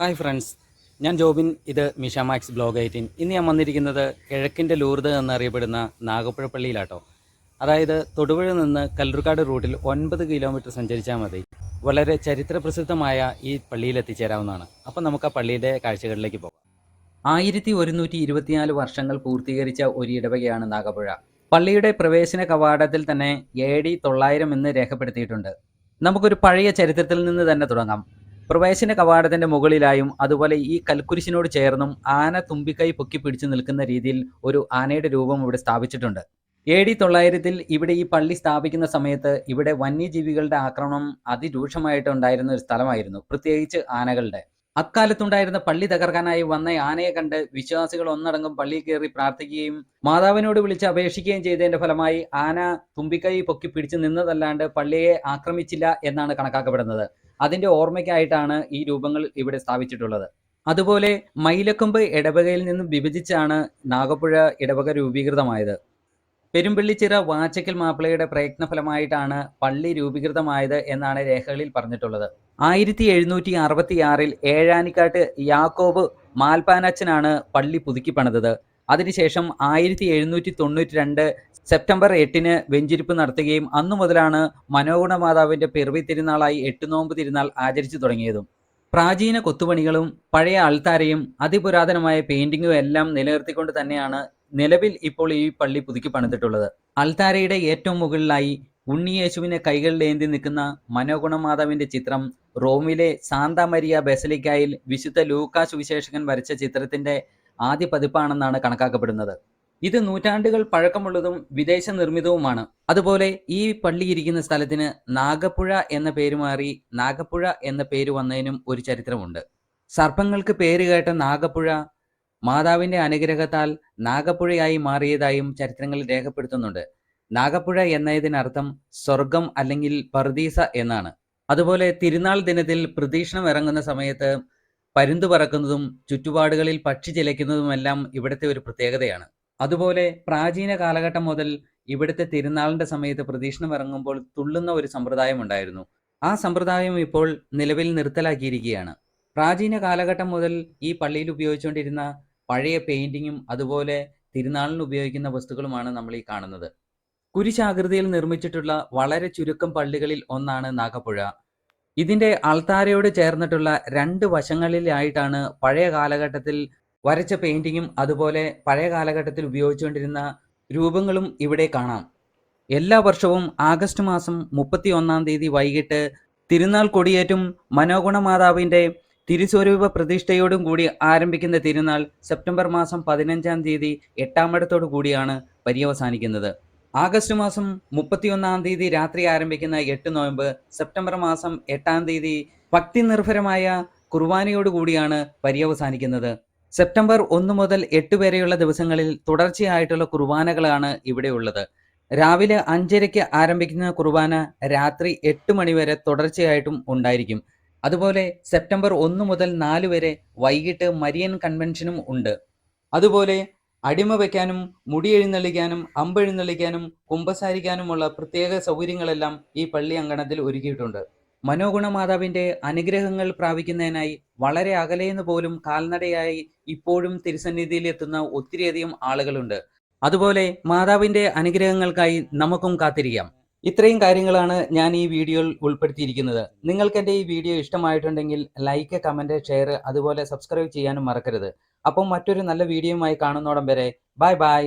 Hi friends ഞാൻ ജോബിൻ ഇത് Misha max blog eighteen. ഇന്ന് ഞാൻ വന്നിരിക്കുന്നത് കിഴക്കിന്റെ ലൂർദ് എന്നറിയപ്പെടുന്ന നാഗപ്പുഴ പള്ളിയിലാട്ടോ അതായത് തൊടുപുഴ നിന്ന് കല്ലൂർക്കാട് റൂട്ടിൽ ഒൻപത് കിലോമീറ്റർ സഞ്ചരിച്ചാൽ മതി. വളരെ ചരിത്രപ്രസിദ്ധമായ ഈ പള്ളിയിൽ എത്തിച്ചേരാവുന്നതാണ്. അപ്പം നമുക്ക് ആ പള്ളിയുടെ കാഴ്ചകളിലേക്ക് പോകാം. ആയിരത്തി ഒരുന്നൂറ്റി ഇരുപത്തിനാല് വർഷങ്ങൾ പൂർത്തീകരിച്ച ഒരു ഇടവകയാണ് നാഗപ്പുഴ. പള്ളിയുടെ പ്രവേശന കവാടത്തിൽ തന്നെ എ ഡി തൊള്ളായിരം എന്ന് രേഖപ്പെടുത്തിയിട്ടുണ്ട്. നമുക്കൊരു പഴയ ചരിത്രത്തിൽ നിന്ന് തന്നെ തുടങ്ങാം. പ്രവേശന കവാടത്തിന്റെ മുകളിലായും അതുപോലെ ഈ കൽക്കുരിശിനോട് ചേർന്നും ആന തുമ്പിക്കൈ പൊക്കി പിടിച്ചു നിൽക്കുന്ന രീതിയിൽ ഒരു ആനയുടെ രൂപം ഇവിടെ സ്ഥാപിച്ചിട്ടുണ്ട്. എ ഡി തൊള്ളായിരത്തിൽ ഇവിടെ ഈ പള്ളി സ്ഥാപിക്കുന്ന സമയത്ത് ഇവിടെ വന്യജീവികളുടെ ആക്രമണം അതിരൂക്ഷമായിട്ട് ഉണ്ടായിരുന്ന ഒരു സ്ഥലമായിരുന്നു പ്രത്യേകിച്ച് ആനകളുടെ. അക്കാലത്തുണ്ടായിരുന്ന പള്ളി തകർക്കാനായി വന്ന ആനയെ കണ്ട് വിശ്വാസികൾ ഒന്നടങ്കം പള്ളിയിൽ കയറി പ്രാർത്ഥിക്കുകയും മാതാവിനോട് വിളിച്ച് അപേക്ഷിക്കുകയും ചെയ്തതിന്റെ ഫലമായി ആന തുമ്പിക്കൈ പൊക്കി പിടിച്ചു നിന്നതല്ലാണ്ട് പള്ളിയെ ആക്രമിച്ചില്ല എന്നാണ് കണക്കാക്കപ്പെടുന്നത്. അതിന്റെ ഓർമ്മയ്ക്കായിട്ടാണ് ഈ രൂപങ്ങൾ ഇവിടെ സ്ഥാപിച്ചിട്ടുള്ളത്. അതുപോലെ മൈലക്കൊമ്പ് ഇടവകയിൽ നിന്നും വിഭജിച്ചാണ് നാഗപ്പുഴ ഇടവക രൂപീകൃതമായത്. പെരുമ്പള്ളിച്ചിറ വാച്ചക്കൽ മാപ്പിളയുടെ പ്രയത്നഫലമായിട്ടാണ് പള്ളി രൂപീകൃതമായത് എന്നാണ് രേഖകളിൽ പറഞ്ഞിട്ടുള്ളത്. ആയിരത്തി എഴുന്നൂറ്റി അറുപത്തിയാറിൽ ഏഴാനിക്കാട്ട് യാക്കോബ് മാൽപ്പാനച്ചനാണ് പള്ളി പുതുക്കി അതിനുശേഷം ആയിരത്തി എഴുന്നൂറ്റി തൊണ്ണൂറ്റി രണ്ട് സെപ്റ്റംബർ എട്ടിന് വെഞ്ചിരിപ്പ് നടത്തുകയും അന്നു മുതലാണ് മനോഗുണ മാതാവിന്റെ പിറവി തിരുനാളായി എട്ടുനോമ്പ് തിരുനാൾ ആചരിച്ചു തുടങ്ങിയതും. പ്രാചീന കൊത്തുപണികളും പഴയ ആൾത്താരയും അതിപുരാതനമായ പെയിന്റിങ്ങും എല്ലാം നിലനിർത്തിക്കൊണ്ട് തന്നെയാണ് നിലവിൽ ഇപ്പോൾ ഈ പള്ളി പുതുക്കി പണിതിട്ടുള്ളത്. അൽത്താരയുടെ ഏറ്റവും മുകളിലായി ഉണ്ണിയേശുവിനെ കൈകളിലേന്തി നിൽക്കുന്ന മനോഗുണ മാതാവിന്റെ ചിത്രം റോമിലെ സാന്ത മരിയ ബെസലിക്കായിൽ വിശുദ്ധ ലൂക്കാ സുവിശേഷകൻ വരച്ച ചിത്രത്തിന്റെ ആദ്യ പതിപ്പാണെന്നാണ് കണക്കാക്കപ്പെടുന്നത്. ഇത് നൂറ്റാണ്ടുകൾ പഴക്കമുള്ളതും വിദേശ നിർമ്മിതവുമാണ്. അതുപോലെ ഈ പള്ളി ഇരിക്കുന്ന സ്ഥലത്തിന് നാഗപ്പുഴ എന്ന പേര് മാറി നാഗപ്പുഴ എന്ന പേര് വന്നതിനും ഒരു ചരിത്രമുണ്ട്. സർപ്പങ്ങൾക്ക് പേര് കേട്ട നാഗപ്പുഴ മാതാവിന്റെ അനുഗ്രഹത്താൽ നാഗപ്പുഴയായി മാറിയതായും ചരിത്രങ്ങൾ രേഖപ്പെടുത്തുന്നുണ്ട്. നാഗപ്പുഴ എന്നതിനർത്ഥം സ്വർഗം അല്ലെങ്കിൽ പർദീസ എന്നാണ്. അതുപോലെ തിരുനാൾ ദിനത്തിൽ പ്രദീക്ഷണം ഇറങ്ങുന്ന സമയത്ത് പരുന്ത് പറക്കുന്നതും ചുറ്റുപാടുകളിൽ പക്ഷി ചിലയ്ക്കുന്നതുമെല്ലാം ഇവിടുത്തെ ഒരു പ്രത്യേകതയാണ്. അതുപോലെ പ്രാചീന കാലഘട്ടം മുതൽ ഇവിടുത്തെ തിരുനാളിന്റെ സമയത്ത് പ്രദീക്ഷണം ഇറങ്ങുമ്പോൾ തുള്ളുന്ന ഒരു സമ്പ്രദായം ഉണ്ടായിരുന്നു. ആ സമ്പ്രദായം ഇപ്പോൾ നിലവിൽ നിർത്തലാക്കിയിരിക്കുകയാണ്. പ്രാചീന കാലഘട്ടം മുതൽ ഈ പള്ളിയിൽ ഉപയോഗിച്ചുകൊണ്ടിരുന്ന പഴയ പെയിന്റിങ്ങും അതുപോലെ തിരുനാളിന് ഉപയോഗിക്കുന്ന വസ്തുക്കളുമാണ് നമ്മൾ ഈ കാണുന്നത്. കുരിശാകൃതിയിൽ നിർമ്മിച്ചിട്ടുള്ള വളരെ ചുരുക്കം പള്ളികളിൽ ഒന്നാണ് നാഗപ്പുഴ. ഇതിന്റെ അൾത്താരയോട് ചേർന്നിട്ടുള്ള രണ്ട് വശങ്ങളിലായിട്ടാണ് പഴയ കാലഘട്ടത്തിൽ വരച്ച പെയിന്റിങ്ങും അതുപോലെ പഴയ കാലഘട്ടത്തിൽ ഉപയോഗിച്ചുകൊണ്ടിരുന്ന രൂപങ്ങളും ഇവിടെ കാണാം. എല്ലാ വർഷവും ആഗസ്റ്റ് മാസം മുപ്പത്തി ഒന്നാം തീയതി വൈകിട്ട് തിരുനാൾ കൊടിയേറ്റും മനോഗുണ മാതാവിന്റെ തിരുസ്വരൂപ പ്രതിഷ്ഠയോടും കൂടി ആരംഭിക്കുന്ന തിരുനാൾ സെപ്റ്റംബർ മാസം പതിനഞ്ചാം തീയതി എട്ടാമടത്തോടു കൂടിയാണ് പര്യവസാനിക്കുന്നത്. ആഗസ്റ്റ് മാസം മുപ്പത്തിയൊന്നാം തീയതി രാത്രി ആരംഭിക്കുന്ന എട്ട് നോയമ്പ് സെപ്റ്റംബർ മാസം എട്ടാം തീയതി ഭക്തി നിർഭരമായ കുർബാനയോട് കൂടിയാണ് പര്യവസാനിക്കുന്നത്. സെപ്റ്റംബർ ഒന്ന് മുതൽ എട്ട് വരെയുള്ള ദിവസങ്ങളിൽ തുടർച്ചയായിട്ടുള്ള കുർബാനകളാണ് ഇവിടെ ഉള്ളത്. രാവിലെ അഞ്ചരയ്ക്ക് ആരംഭിക്കുന്ന കുർബാന രാത്രി എട്ട് മണിവരെ തുടർച്ചയായിട്ടും ഉണ്ടായിരിക്കും. അതുപോലെ സെപ്റ്റംബർ ഒന്ന് മുതൽ നാല് വരെ വൈകിട്ട് മരിയൻ കൺവെൻഷനും ഉണ്ട്. അതുപോലെ അടിമ വയ്ക്കാനും മുടിയെഴുന്നള്ളിക്കാനും അമ്പെഴുന്നള്ളിക്കാനും കുമ്പസാരിക്കാനുമുള്ള പ്രത്യേക സൗകര്യങ്ങളെല്ലാം ഈ പള്ളി അങ്കണത്തിൽ ഒരുക്കിയിട്ടുണ്ട്. മനോഗുണ മാതാവിന്റെ അനുഗ്രഹങ്ങൾ പ്രാപിക്കുന്നതിനായി വളരെ അകലെയെന്ന് പോലും കാൽനടയായി ഇപ്പോഴും തിരുസന്നിധിയിൽ എത്തുന്ന ഒത്തിരിയധികം ആളുകളുണ്ട്. അതുപോലെ മാതാവിന്റെ അനുഗ്രഹങ്ങൾക്കായി നമുക്കും കാത്തിരിക്കാം. ഇത്രയും കാര്യങ്ങളാണ് ഞാൻ ഈ വീഡിയോയിൽ ഉൾപ്പെടുത്തിയിരിക്കുന്നത്. നിങ്ങൾക്ക് എന്റെ ഈ വീഡിയോ ഇഷ്ടമായിട്ടുണ്ടെങ്കിൽ ലൈക്ക് കമന്റ് ഷെയർ അതുപോലെ സബ്സ്ക്രൈബ് ചെയ്യാനും മറക്കരുത്. അപ്പം മറ്റൊരു നല്ല വീഡിയോയുമായി കാണുന്നോടം വരെ ബൈ ബൈ